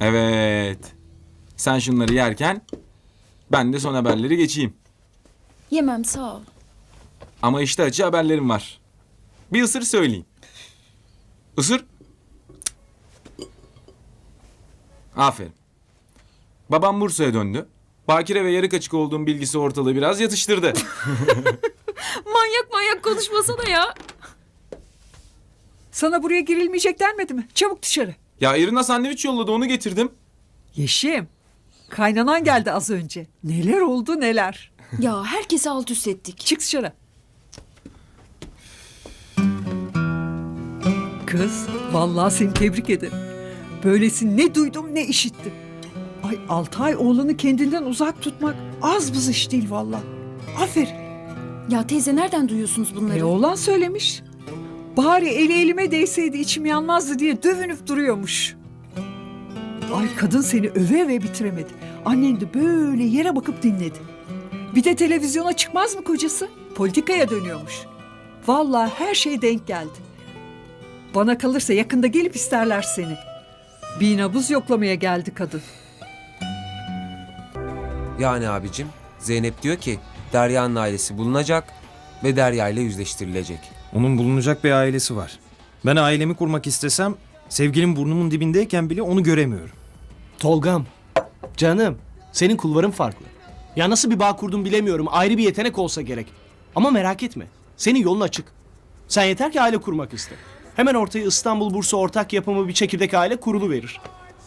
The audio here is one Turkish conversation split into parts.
Evet. Sen şunları yerken ben de son haberleri geçeyim. Yemem sağ ol. Ama işte acı haberlerim var. Bir ısır söyleyeyim. Isır. Aferin. Babam Bursa'ya döndü. Bakire ve yarı açık olduğum bilgisi ortalığı biraz yatıştırdı. Manyak manyak konuşmasana ya. Sana buraya girilmeyecek denmedi mi? Çabuk dışarı. Ya Irina sandviç yolladı onu getirdim. Yeşim. Kaynanan geldi az önce. Neler oldu neler. Ya herkesi alt üst ettik. Çık dışarı. Kız, vallahi seni tebrik ederim. Böylesi ne duydum ne işittim. Ay Altay oğlunu kendinden uzak tutmak az buz iş değil vallahi. Aferin. Ya teyze nereden duyuyorsunuz bunları? E oğlan söylemiş. Bari eli elime değseydi içim yanmazdı diye dövünüp duruyormuş. Ay kadın seni öve öve bitiremedi. Annen de böyle yere bakıp dinledi. Bir de televizyona çıkmaz mı kocası? Politikaya dönüyormuş. Vallahi her şey denk geldi. Bana kalırsa yakında gelip isterler seni. Bir nabız yoklamaya geldi kadın. Yani abicim Zeynep diyor ki Derya'nın ailesi bulunacak ve Derya ile yüzleştirilecek. Onun bulunacak bir ailesi var. Ben ailemi kurmak istesem sevgilim burnumun dibindeyken bile onu göremiyorum. Tolgam, canım, senin kulvarın farklı. Ya nasıl bir bağ kurdun bilemiyorum. Ayrı bir yetenek olsa gerek. Ama merak etme. Senin yolun açık. Sen yeter ki aile kurmak iste. Hemen ortaya İstanbul Bursa ortak yapımı bir çekirdek aile kurulu verir.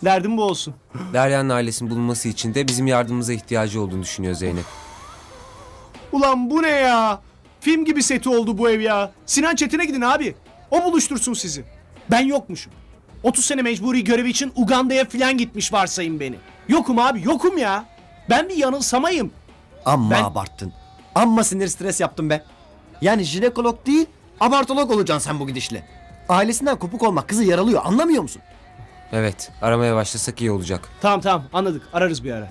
Derdim bu olsun. Derya'nın ailesinin bulunması için de bizim yardımımıza ihtiyacı olduğunu düşünüyor Zeynep. Ulan bu ne ya? Film gibi seti oldu bu ev ya. Sinan Çetin'e gidin abi. O buluştursun sizi. Ben yokmuşum. 30 sene mecburi görevi için Uganda'ya filan gitmiş varsayın beni. Yokum abi yokum ya. Ben bir yanılsamayım. Amma Ben- abarttın. Amma sinir stres yaptın be. Yani jinekolog değil, abartolog olacaksın sen bu gidişle. Ailesinden kopuk olmak kızı yaralıyor anlamıyor musun? Evet aramaya başlasak iyi olacak. Tamam tamam anladık ararız bir ara.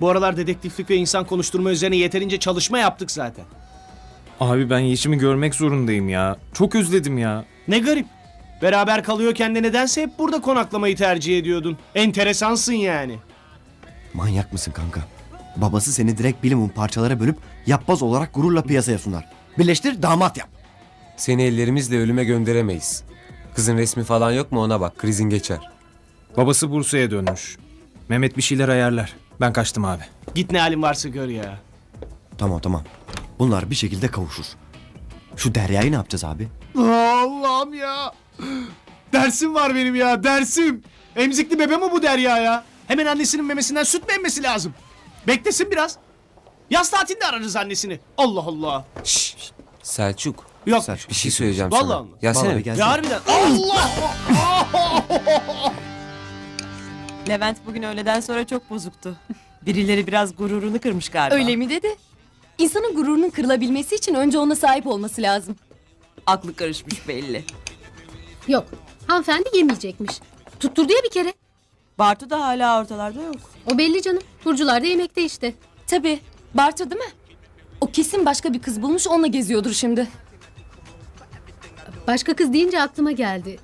Bu aralar dedektiflik ve insan konuşturma üzerine yeterince çalışma yaptık zaten. Abi ben Yeşim'i görmek zorundayım ya. Çok özledim ya. Ne garip. Beraber kalıyorken de nedense hep burada konaklamayı tercih ediyordun. Enteresansın yani. Manyak mısın kanka? Babası seni direkt bilimum parçalara bölüp yapboz olarak gururla piyasaya sunar. Birleştir damat yap. Seni ellerimizle ölüme gönderemeyiz. Kızın resmi falan yok mu ona bak krizin geçer. Babası Bursa'ya dönmüş. Mehmet bir şeyler ayarlar. Ben kaçtım abi. Git ne halin varsa gör ya. Tamam tamam. Bunlar bir şekilde kavuşur. Şu Derya'yı ne yapacağız abi? Allah'ım ya. Dersim var benim ya dersim. Emzikli bebe mi bu Derya ya? Hemen annesinin memesinden süt mü emmesi lazım? Beklesin biraz. Yaz tatilinde ararız annesini. Allah Allah. Şşş Selçuk Yok. bir şey söyleyeceğim Vallahi sana. Allah. Gelsene. Vallahi. Ya harbiden. Allah! Levent bugün öğleden sonra çok bozuktu. Birileri biraz gururunu kırmış galiba. Öyle mi dedi? İnsanın gururunun kırılabilmesi için önce ona sahip olması lazım. Aklı karışmış belli. Yok. Hanımefendi yemeyecekmiş. Tutturdu ya bir kere. Bartu da hala ortalarda yok. O belli canım. Burcular da yemekte işte. Tabii. Bartu değil mi? O kesin başka bir kız bulmuş onunla geziyordur şimdi. Başka kız deyince aklıma geldi.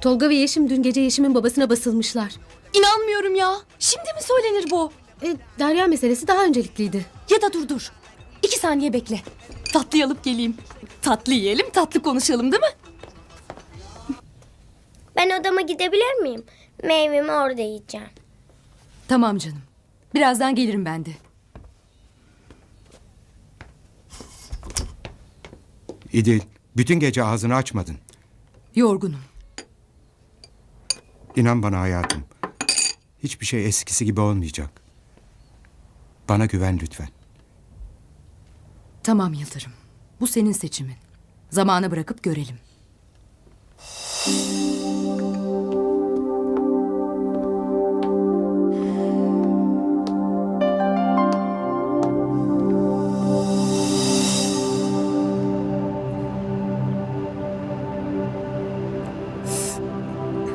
Tolga ve Yeşim dün gece Yeşim'in babasına basılmışlar. İnanmıyorum ya. Şimdi mi söylenir bu? E, Derya meselesi daha öncelikliydi. Ya da dur dur. İki saniye bekle. Tatlı alıp geleyim. Tatlı yiyelim, tatlı konuşalım değil mi? Ben odama gidebilir miyim? Meyvemi orada yiyeceğim. Tamam canım. Birazdan gelirim ben de. İdil, bütün gece ağzını açmadın. Yorgunum. İnan bana hayatım. Hiçbir şey eskisi gibi olmayacak. Bana güven lütfen. Tamam Yıldırım. Bu senin seçimin. Zamanı bırakıp görelim.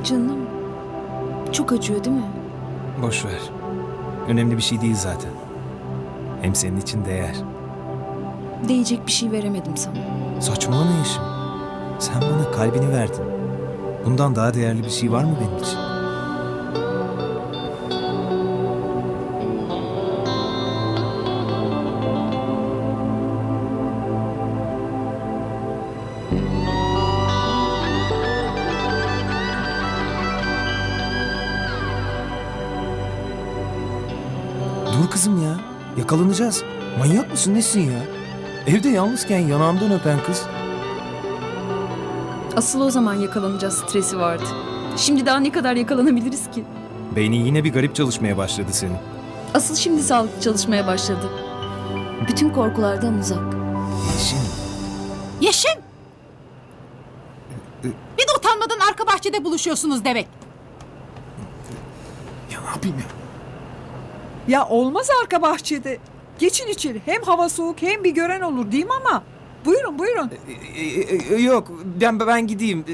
Canım. Çok acıyor değil mi? Boş ver. Önemli bir şey değil zaten. Hem senin için değer. Değecek bir şey veremedim sana. Saçmalama Yeşim. Sen bana kalbini verdin. Bundan daha değerli bir şey var mı benim için? Dur kızım ya. Yakalanacağız. Manyak mısın nesin ya? Evde yalnızken yanağımdan öpen kız. Asıl o zaman yakalanacağız stresi vardı. Şimdi daha ne kadar yakalanabiliriz ki? Beynin yine bir garip çalışmaya başladı senin. Asıl şimdi sağlıklı çalışmaya başladı. Bütün korkulardan uzak. Yeşim. Yeşim! Bir de utanmadan arka bahçede buluşuyorsunuz demek. Ya ne yapayım ya? Ya olmaz arka bahçede. Geçin içeri. Hem hava soğuk hem bir gören olur değil mi ama? Buyurun buyurun. E, e, e, yok ben ben gideyim.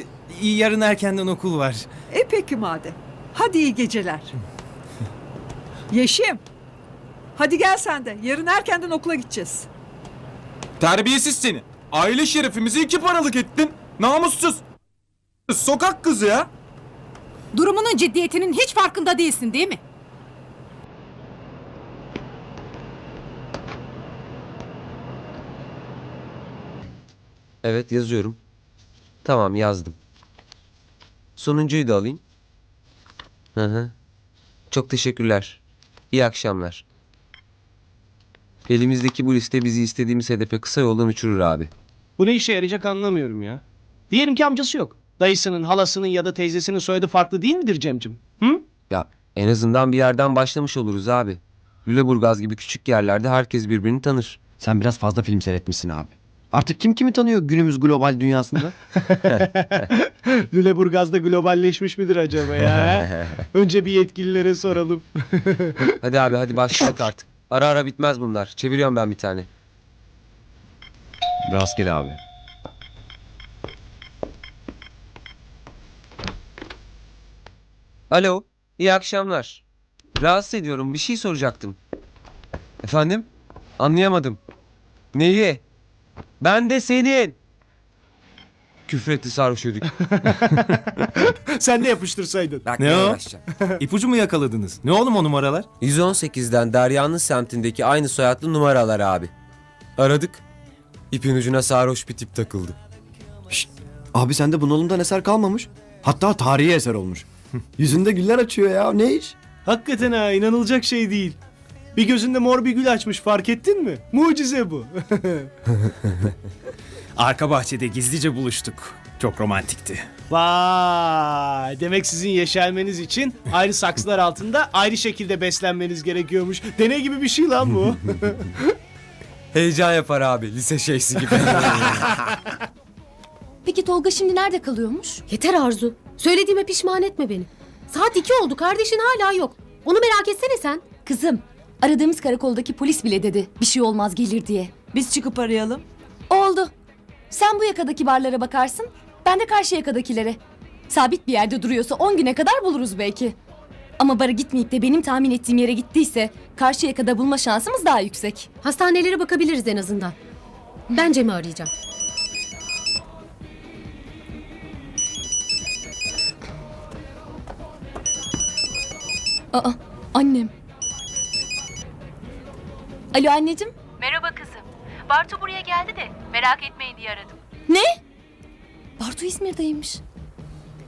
Yarın erkenden okul var. E peki madem. Hadi iyi geceler. Yeşim. Hadi gel sen de. Yarın erkenden okula gideceğiz. Terbiyesiz seni. Aile şerefimizi iki paralık ettin. Namussuz. Sokak kızı ya. Durumunun ciddiyetinin hiç farkında değilsin değil mi? Evet yazıyorum. Tamam yazdım. Sonuncuyu da alayım. Hı hı. Çok teşekkürler. İyi akşamlar. Elimizdeki bu liste bizi istediğimiz hedefe kısa yoldan uçurur abi. Bu ne işe yarayacak anlamıyorum ya. Diyelim ki amcası yok. Dayısının, halasının ya da teyzesinin soyadı farklı değil midir Cemcim? Hı? Ya en azından bir yerden başlamış oluruz abi. Lüleburgaz gibi küçük yerlerde herkes birbirini tanır. Sen biraz fazla film seyretmişsin abi. Artık kim kimi tanıyor günümüz global dünyasında? Lüleburgaz'da globalleşmiş midir acaba ya? Önce bir yetkililere soralım. Hadi abi hadi başladık artık. Ara ara bitmez bunlar. Çeviriyorum ben bir tane. Rastgele abi. Alo, iyi akşamlar. Rahatsız ediyorum, bir şey soracaktım. Efendim? Anlayamadım. Neyi? Ben de senin. Küfretti sarhoş ödük. Sen de yapıştırsaydın. Bak Ne o? uğraşacağım. İpucu mu yakaladınız? Ne oğlum o numaralar? 118'den Derya'nın semtindeki aynı soyadlı numaralar abi. Aradık. İpin ucuna sarhoş bir tip takıldı. Abi sende bunalımdan eser kalmamış. Hatta tarihi eser olmuş. Yüzünde güller açıyor ya. Ne iş? Hakikaten ha inanılacak şey değil. Bir gözünde mor bir gül açmış fark ettin mi? Mucize bu. Arka bahçede gizlice buluştuk. Çok romantikti. Vay demek sizin yeşermeniz için ayrı saksılar altında ayrı şekilde beslenmeniz gerekiyormuş. Deney gibi bir şey lan bu. Heyecan yapar abi, lise şeysi gibi. Peki Tolga şimdi nerede kalıyormuş? Yeter Arzu. Söylediğime pişman etme beni. Saat iki oldu kardeşin hala yok. Onu merak etsene sen. Kızım, aradığımız karakoldaki polis bile dedi bir şey olmaz gelir diye. Biz çıkıp arayalım. Oldu. Sen bu yakadaki barlara bakarsın, ben de karşı yakadakilere. Sabit bir yerde duruyorsa 10 güne kadar buluruz belki. Ama bara gitmeyip de benim tahmin ettiğim yere gittiyse karşı yakada bulma şansımız daha yüksek. Hastanelere bakabiliriz en azından. Ben Cem'i arayacağım. Aa, annem. Alo anneciğim. Merhaba kızım. Bartu buraya geldi de merak etmeyin diye aradım. Ne? Bartu İzmir'deymiş.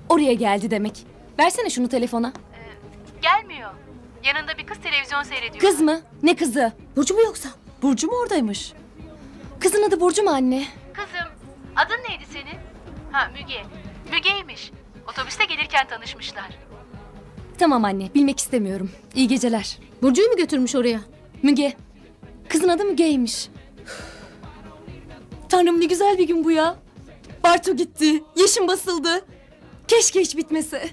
Oraya geldi demek. Versene şunu telefona. Gelmiyor. Yanında bir kız televizyon seyrediyor. Kız mı? Ne kızı? Burcu mu yoksa? Burcu mu oradaymış? Kızın adı Burcu mu anne? Kızım, adın neydi senin? Ha Müge. Müge'ymiş. Otobüste gelirken tanışmışlar. Tamam anne, bilmek istemiyorum. İyi geceler. Burcu'yu mu götürmüş oraya? Müge. Kızın adı Müge'ymiş. Tanrım ne güzel bir gün bu ya. Bartu gitti. Yeşim basıldı. Keşke hiç bitmese.